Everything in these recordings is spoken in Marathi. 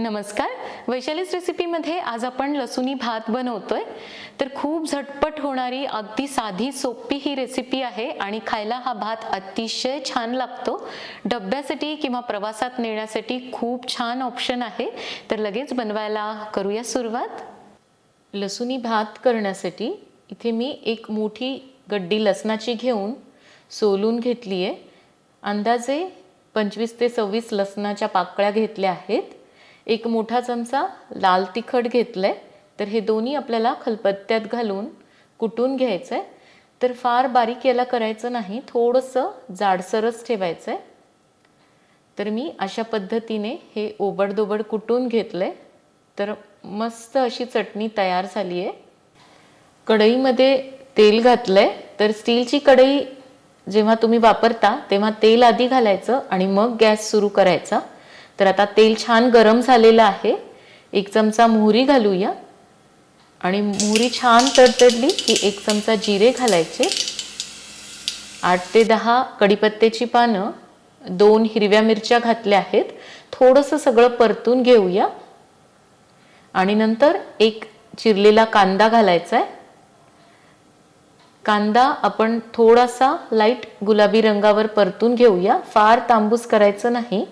नमस्कार. वैशालीच रेसिपीमध्ये आज आपण लसुनी भात बनवतोय. तर खूप झटपट होणारी अगदी साधी सोपी ही रेसिपी आहे आणि खायला हा भात अतिशय छान लागतो. डब्यासाठी किंवा प्रवासात नेण्यासाठी खूप छान ऑप्शन आहे. तर लगेच बनवायला करूया सुरुवात. लसुनी भात करण्यासाठी इथे मी एक मोठी गड्डी लसणाची घेऊन सोलून घेतली आहे अंदाजे पंचवीस ते सव्वीस लसणाच्या पाकळ्या घेतल्या आहेत. एक मोठा चमचा लाल तिखट घेतलं आहे तर हे दोन्ही आपल्याला खलबत्त्यात घालून कुटून घ्यायचं आहे तर फार बारीक याला करायचं नाही थोडंसं जाडसरच ठेवायचं आहे तर मी अशा पद्धतीने हे ओबडदोबड कुटून घेतलं आहे तर मस्त अशी चटणी तयार झाली आहे कढईमध्ये तेल घातलं आहे तर स्टीलची कढई जेव्हा तुम्ही वापरता तेव्हा तेल आधी घालायचं आणि मग गॅस सुरू करायचा. तर आता तेल छान गरम झालेलं आहे. एक चमचा मोहरी घालूया. आणि मोहरी छान तडतडली की एक चमचा जिरे घालायचे. आठ ते दहा कडीपत्त्याची पानं दोन हिरव्या मिरच्या घातल्या आहेत. थोडंसं सगळं परतून घेऊया. आणि नंतर एक चिरलेला कांदा घालायचा आहे कांदा आपण थोडासा लाइट गुलाबी रंगावर परतून घेऊया. फार तांबूस करायचं नाही.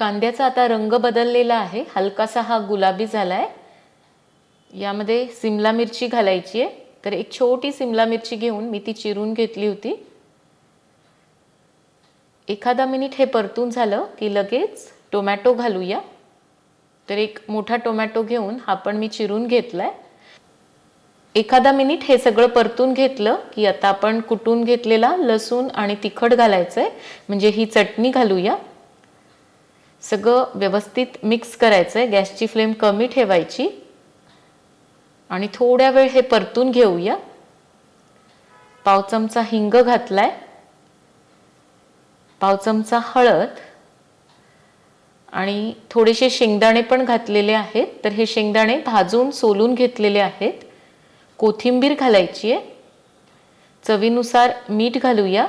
कांद्याचा आता रंग बदललेला आहे. हलकासा हा गुलाबी झाला आहे यामध्ये सिमला मिरची घालायची आहे. तर एक छोटी सिमला मिरची घेऊन मी ती चिरून घेतली होती. एखादा मिनिट हे परतून झालं की लगेच टोमॅटो घालूया. तर एक मोठा टोमॅटो घेऊन हा पण मी चिरून घेतला आहे एखादा मिनिट हे सगळं परतून घेतलं की आता आपण कुटून घेतलेला लसूण आणि तिखट घालायचं आहे म्हणजे ही चटणी घालूया. सगळं व्यवस्थित मिक्स करायचं आहे गॅसची फ्लेम कमी ठेवायची. आणि थोड्या वेळ हे परतून घेऊया. पाव चमचा हिंग घातलाय. पाव चमचा हळद. आणि थोडेसे शेंगदाणे पण घातलेले आहेत. तर हे शेंगदाणे भाजून सोलून घेतलेले आहेत. कोथिंबीर घालायची आहे. चवीनुसार मीठ घालूया.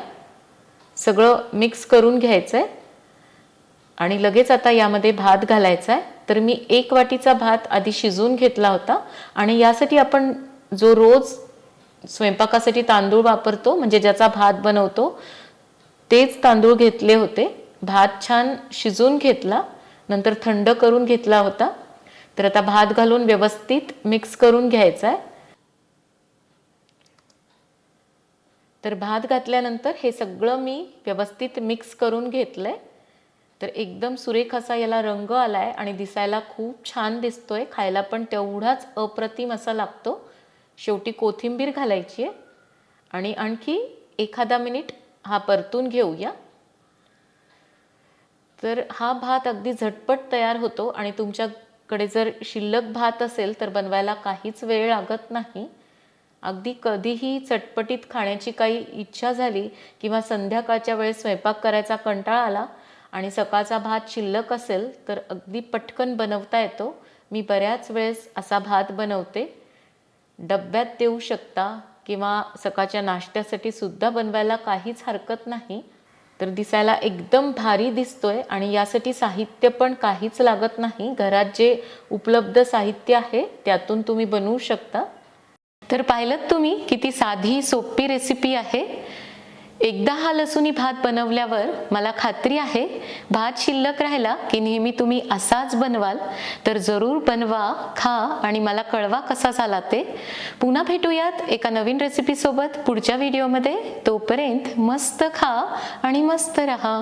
सगळं मिक्स करून घ्यायचं आहे आणि लगेच आता यामध्ये भात घालायचा आहे तर मी एक वाटीचा भात आधी शिजवून घेतला होता. आणि यासाठी आपण जो रोज स्वयंपाकासाठी तांदूळ वापरतो म्हणजे ज्याचा भात बनवतो तेच तांदूळ घेतले होते. भात छान शिजवून घेतला. नंतर थंड करून घेतला होता. तर आता भात घालून व्यवस्थित मिक्स करून घ्यायचा आहे तर भात घातल्यानंतर हे सगळं मी व्यवस्थित मिक्स करून घेतलं आहे तर एकदम सुरेख असा याला रंग आलाय आणि दिसायला खूप छान दिसतोय. खायला पण तेवढाच अप्रतिम असा लागतो. शेवटी कोथिंबीर घालायची आहे. आणि आणखी एखादा मिनिट हा परतून घेऊया. तर हा भात अगदी झटपट तयार होतो आणि तुमच्याकडे जर शिल्लक भात असेल तर बनवायला काहीच वेळ लागत नाही. अगदी कधीही चटपटीत खाण्याची काही इच्छा झाली किंवा संध्याकाळच्या वेळेस स्वयंपाक करायचा कंटाळा आला आणि सकाळचा भात शिल्लक असेल तर अगदी पटकन बनवता येतो. मी बऱ्याच वेळेस असा भात बनवते. डब्यात देऊ शकता किंवा सकाळच्या नाश्त्यासाठी सुद्धा बनवायला काहीच हरकत नाही. तर दिसायला एकदम भारी दिसतोय आणि यासाठी साहित्य पण काहीच लागत नाही. घरात जे उपलब्ध साहित्य आहे त्यातून तुम्ही बनवू शकता. तर पाहिलं तुम्ही किती साधी सोपी रेसिपी आहे. एकदा हा लसुनी भात बनवल्यावर मला खात्री आहे भात शिल्लक राहिला की नेहमी तुम्ही असाच बनवाल. तर जरूर बनवा खा आणि मला कळवा कसा झाला ते. पुन्हा भेटूयात एका नवीन रेसिपीसोबत पुढच्या व्हिडिओमध्ये तोपर्यंत मस्त खा आणि मस्त रहा.